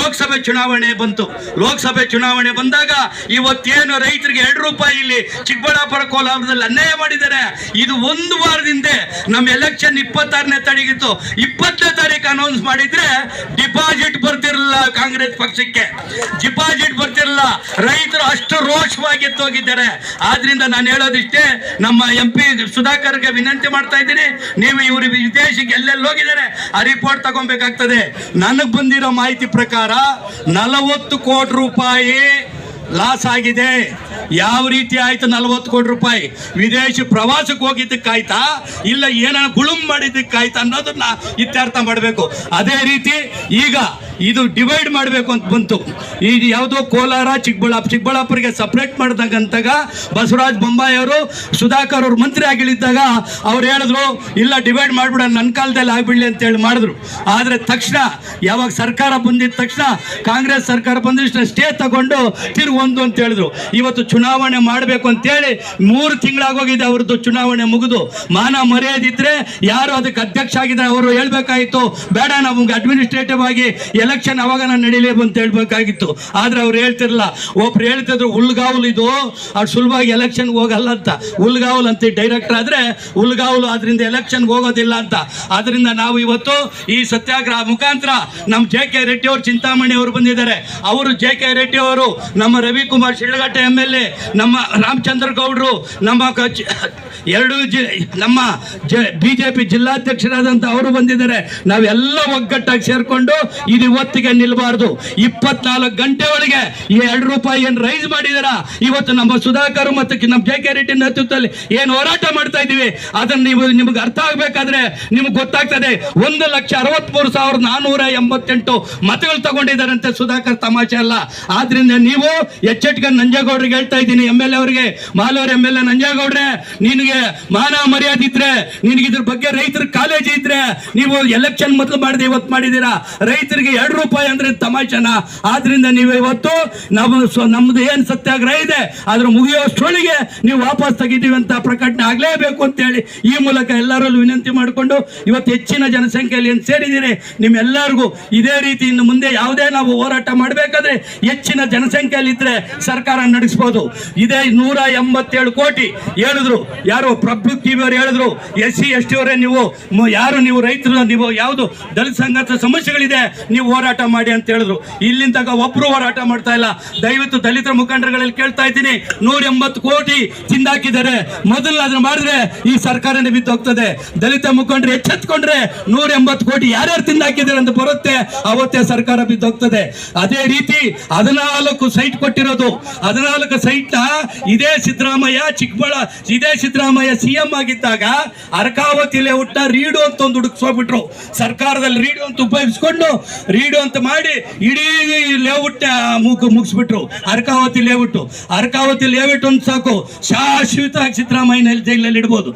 ಲೋಕಸಭೆ ಚುನಾವಣೆ ಬಂತು. ಲೋಕಸಭೆ ಚುನಾವಣೆ ಬಂದಾಗ ಇವತ್ತೇನು ರೈತರಿಗೆ ಎರಡು ರೂಪಾಯಿ ಇಲ್ಲಿ ಚಿಕ್ಕಬಳ್ಳಾಪುರ ಕೋಲಾರದಲ್ಲಿ ಅನ್ಯಾಯ ಮಾಡಿದ್ದಾರೆ. ಇದು ಒಂದು ವಾರದಿಂದ ನಮ್ಮ ಎಲೆಕ್ಷನ್ ಇಪ್ಪತ್ತಾರನೇ ತಾರೀಕಿತ್ತು. ಇಪ್ಪತ್ತನೇ ತಾರೀಕು ಅನೌನ್ಸ್ ಮಾಡಿದ್ರೆ ಡಿಪಾಸಿಟ್ ಬರ್ತಿರಲಿಲ್ಲ ಕಾಂಗ್ರೆಸ್ ಪಕ್ಷಕ್ಕೆ. ಡಿಪಾಸಿಟ್ ಬರ್ತಿರಲಿಲ್ಲ. ರೈತರು ಅಷ್ಟು ರೋಷವಾಗಿ ಎತ್ತೋಗಿದ್ದಾರೆ ಆದ್ರಿಂದ ನಾನು ಹೇಳೋದಿಷ್ಟೇ, ನಮ್ಮ ಎಂ ಪಿ ಸುಧಾಕರ್ಗೆ ವಿನಂತಿ ಮಾಡ್ತಾ ಇದ್ದೀನಿ. ನೀವು ಇವರು ವಿದೇಶಕ್ಕೆ ಎಲ್ಲೆಲ್ಲಿ ಹೋಗಿದ್ದಾರೆ, ಆ ರಿಪೋರ್ಟ್ ತಗೊಬೇಕಾಗ್ತದೆ ನನಗೆ ಬಂದಿರೋ ಮಾಹಿತಿ ಪ್ರಕಾರ ನಲವತ್ತು ಕೋಟಿ ರೂಪಾಯಿ ಲಾಸ್ ಆಗಿದೆ. ಯಾವ ರೀತಿ ಆಯ್ತು ನಲವತ್ತು ಕೋಟಿ ರೂಪಾಯಿ? ವಿದೇಶಿ ಪ್ರವಾಸಕ್ಕೆ ಹೋಗಿದ್ದಕ್ಕಾಯ್ತಾ? ಇಲ್ಲ ಏನ ಗುಳುಂ ಮಾಡಿದ್ದಕ್ಕಾಯ್ತಾ ಅನ್ನೋದನ್ನ ಇತ್ಯರ್ಥ ಮಾಡಬೇಕು. ಅದೇ ರೀತಿ ಈಗ ಇದು ಡಿವೈಡ್ ಮಾಡಬೇಕು ಅಂತ ಬಂತು. ಈಗ ಯಾವುದೋ ಕೋಲಾರ ಚಿಕ್ಕಬಳ್ಳಾಪುರ ಚಿಕ್ಕಬಳ್ಳಾಪುರಿಗೆ ಸಪ್ರೇಟ್ ಮಾಡಿದಾಗಂತಾಗ ಬಸವರಾಜ್ ಬೊಂಬಾಯಿ ಅವರು, ಸುಧಾಕರ್ ಅವರು ಮಂತ್ರಿ ಆಗಿಳಿದ್ದಾಗ ಅವ್ರು ಹೇಳಿದ್ರು, ಇಲ್ಲ ಡಿವೈಡ್ ಮಾಡಿಬಿಡ ನನ್ನ ಕಾಲದಲ್ಲಿ ಆಗಿಬಿಡಲಿ ಅಂತೇಳಿ ಮಾಡಿದ್ರು. ಆದರೆ ತಕ್ಷಣ, ಯಾವಾಗ ಸರ್ಕಾರ ಬಂದಿದ್ದ ತಕ್ಷಣ, ಕಾಂಗ್ರೆಸ್ ಸರ್ಕಾರ ಬಂದಿಷ್ಟ ಸ್ಟೇ ತಗೊಂಡು ತಿರುಗೊಂದು ಅಂತ ಹೇಳಿದ್ರು. ಇವತ್ತು ಚುನಾವಣೆ ಮಾಡಬೇಕು ಅಂತೇಳಿ ಮೂರು ತಿಂಗಳಾಗೋಗಿದೆ ಅವ್ರದ್ದು ಚುನಾವಣೆ ಮುಗಿದು. ಮಾನ ಮರ್ಯಾದಿದ್ರೆ ಯಾರು ಅದಕ್ಕೆ ಅಧ್ಯಕ್ಷ ಆಗಿದ್ದಾರೆ ಅವರು ಹೇಳಬೇಕಾಯಿತು. ಬೇಡ, ನಮಗೆ ಅಡ್ಮಿನಿಸ್ಟ್ರೇಟಿವ್ ಆಗಿ ಎಲೆಕ್ಷನ್ ಅವಾಗ ನಾನು ನಡೀಲೇಬು ಅಂತ ಹೇಳ್ಬೇಕಾಗಿತ್ತು. ಆದ್ರೆ ಅವ್ರು ಹೇಳ್ತಿರಲ್ಲ ಒಬ್ರು ಹೇಳ್ತಿದ್ರು ಹುಲ್ಗಾವಲು ಇದು ಅವ್ರು ಸುಲಭವಾಗಿ ಎಲೆಕ್ಷನ್ ಹೋಗಲ್ಲ ಅಂತ. ಹುಲ್ಗಾವಲು ಅಂತ ಡೈರೆಕ್ಟರ್ ಆದ್ರೆ ಹುಲ್ಗಾವಲು ಅದರಿಂದ ಎಲೆಕ್ಷನ್ ಹೋಗೋದಿಲ್ಲ ಅಂತ. ಅದರಿಂದ ನಾವು ಇವತ್ತು ಈ ಸತ್ಯಾಗ್ರಹ ಮುಖಾಂತರ ನಮ್ಮ ಜೆ ಕೆ ರೆಡ್ಡಿ ಅವರು, ಚಿಂತಾಮಣಿ ಅವರು ಬಂದಿದ್ದಾರೆ. ಅವರು ಜೆ ಕೆ ರೆಡ್ಡಿ ಅವರು, ನಮ್ಮ Ravikumar Shidlaghatta M L A ನಮ್ಮ ರಾಮಚಂದ್ರ ಗೌಡ್ರು, ನಮ್ಮ ಎರಡು ಜಿ, ನಮ್ಮ ಜ ಬಿ ಜೆ ಪಿ ಜಿಲ್ಲಾಧ್ಯಕ್ಷರಾದಂಥ ಅವರು ಬಂದಿದ್ದಾರೆ. ನಾವೆಲ್ಲ ಒಗ್ಗಟ್ಟಾಗಿ ಸೇರಿಕೊಂಡು, ಇದು ಇವತ್ತಿಗೆ ನಿಲ್ಬಾರ್ದು. ಇಪ್ಪತ್ನಾಲ್ಕು ಗಂಟೆ ಒಳಗೆ ಈ ಎರಡು ರೂಪಾಯಿ ಏನು ರೈಸ್ ಮಾಡಿದಾರ? ಇವತ್ತು ನಮ್ಮ ಸುಧಾಕರ್ ಮತ್ತು ನಮ್ಮ ಜೆ ಕೆ ರೆಡ್ಡಿ ನೇತೃತ್ವದಲ್ಲಿ ಏನು ಹೋರಾಟ ಮಾಡ್ತಾ ಇದ್ದೀವಿ? ಅದನ್ನ ನೀವು ನಿಮ್ಗೆ ಅರ್ಥ ಆಗ್ಬೇಕಾದ್ರೆ ನಿಮ್ಗೆ ಗೊತ್ತಾಗ್ತದೆ. ಒಂದು ಲಕ್ಷ ಅರವತ್ಮೂರು ಸಾವಿರದ ನಾನ್ನೂರ ಎಂಬತ್ತೆಂಟು ಮತಗಳು ತಗೊಂಡಿದ್ದಾರಂತೆ ಸುಧಾಕರ್ ತಮಾಷೆ ಅಲ್ಲ. ಆದ್ರಿಂದ ನೀವು ಎಚ್ಚೆಟ್ಗೆ ನಂಜೇಗೌಡರಿಗೆ ಹೇಳ್ತಾ ಇದ್ದೀನಿ. ಎಂ ಎಲ್ ಎ ಅವರಿಗೆ, ಮಾಲೂರ್ ಎಂ ಎಲ್ ಎ ನಂಜೇಗೌಡ್ರೆ, ನಿನಗೆ ಮಾನ ಮರ್ಯಾದೆ ಇದ್ರೆ, ನಿನಗೆ ಇದ್ರ ಬಗ್ಗೆ ರೈತರ ಕಾಲೇಜ್ ಇದ್ರೆ, ನೀವು ಎಲೆಕ್ಷನ್ ಮೊದಲು ಮಾಡಿದೆ ಇವತ್ತು ಮಾಡಿದ್ದೀರಾ? ರೈತರಿಗೆ ಎರಡು ರೂಪಾಯಿ ಅಂದ್ರೆ ತಮಾಷೆನ? ಆದ್ರಿಂದ ನೀವು ಇವತ್ತು ನಮ್ಮ ನಮ್ದು ಏನ್ ಸತ್ಯಾಗ್ರಹ ಇದೆ ಅದ್ರ ಮುಗಿಯೋಷ್ಟೊಳಗೆ ನೀವು ವಾಪಸ್ ತೆಗಿತೀವಿ ಅಂತ ಪ್ರಕಟಣೆ ಆಗ್ಲೇಬೇಕು ಅಂತ ಹೇಳಿ ಈ ಮೂಲಕ ಎಲ್ಲರಲ್ಲೂ ವಿನಂತಿ ಮಾಡಿಕೊಂಡು ಇವತ್ತು ಹೆಚ್ಚಿನ ಜನಸಂಖ್ಯೆಯಲ್ಲಿ ಏನು ಸೇರಿದ್ದೀರಿ, ನಿಮ್ಮೆಲ್ಲರಿಗೂ ಇದೇ ರೀತಿ ಇನ್ನು ಮುಂದೆ ಯಾವುದೇ ನಾವು ಹೋರಾಟ ಮಾಡಬೇಕಾದ್ರೆ ಹೆಚ್ಚಿನ ಜನಸಂಖ್ಯೆಯಲ್ಲಿ ಇದ್ರೆ ಸರ್ಕಾರ ನಡೆಸ್ಬೋದು. ಇದೇ ನೂರ ಎಂಬತ್ತೇಳು ಕೋಟಿ ಹೇಳಿದ್ರು. ಯಾರು ಪ್ರಭು ಟಿವಿಯವರು ಹೇಳಿದ್ರು, ಎಸ್ ಸಿ ಎಸ್ ಟಿ ಅವರೇ ನೀವು ಯಾರು ನೀವು ರೈತರು, ನೀವು ಯಾವುದು ದಲಿತ ಸಂಘದ ಸಮಸ್ಯೆಗಳಿದೆ, ನೀವು ಹೋರಾಟ ಮಾಡಿ ಅಂತ ಹೇಳಿದ್ರು. ಇಲ್ಲಿಂದಾಗ ಒಬ್ರು ಹೋರಾಟ ಮಾಡ್ತಾ ಇಲ್ಲ. ದಯವಿಟ್ಟು ದಲಿತರ ಮುಖಂಡರುಗಳಲ್ಲಿ ಕೇಳ್ತಾ ಇದ್ದೀನಿ. ನೂರ ಕೋಟಿ ತಿಂದಾಕಿದ್ದಾರೆ ಮೊದಲು ಅದನ್ನ ಮಾಡಿದ್ರೆ ಈ ಸರ್ಕಾರ ಬಿದ್ದು ಹೋಗ್ತದೆ. ದಲಿತ ಮುಖಂಡರು ಎಚ್ಚೆತ್ಕೊಂಡ್ರೆ ನೂರ ಕೋಟಿ ಯಾರ್ಯಾರು ತಿಂದಾಕಿದ್ದಾರೆ ಅಂತ ಬರುತ್ತೆ. ಅವತ್ತೇ ಸರ್ಕಾರ ಬಿದ್ದು ಹೋಗ್ತದೆ. ಅದೇ ರೀತಿ ಹದಿನಾಲ್ಕು ಸೈಟ್ ಕೊಟ್ಟಿರೋದು. ಹದಿನಾಲ್ಕು ಸೈಟ್ ಇದೇ ಸಿದ್ದರಾಮಯ್ಯ, ಚಿಕ್ಕಬಳ್ಳ ಇದೇ ಸಿದ್ದರಾಮಯ್ಯ ಸಿಎಂ ಆಗಿದ್ದಾಗ ಅರ್ಕಾವತಿ ಲೇಔಟ್ನ ರೀಡು ಅಂತ ಒಂದು ಹುಡುಕ್ಸೋಗ್ಬಿಟ್ರು ಸರ್ಕಾರದಲ್ಲಿ ರೀಡು ಅಂತ ಉಪಯೋಗಿಸ್ಕೊಂಡು ರೀಡು ಅಂತ ಮಾಡಿ ಇಡೀ ಲೇಔಟ್ ಮುಗ್ ಮುಗಿಸ್ಬಿಟ್ರು. ಅರ್ಕಾವತಿ ಲೇಔಟ್ ಅರ್ಕಾವತಿ ಲೇಔಟ್ ಅಂತ ಸಾಕು. ಶಾಶ್ವತವಾಗಿ ಸಿದ್ದರಾಮಯ್ಯನಲ್ಲಿ ಜೈಲಲ್ಲಿ ಇಡ್ಬೋದು.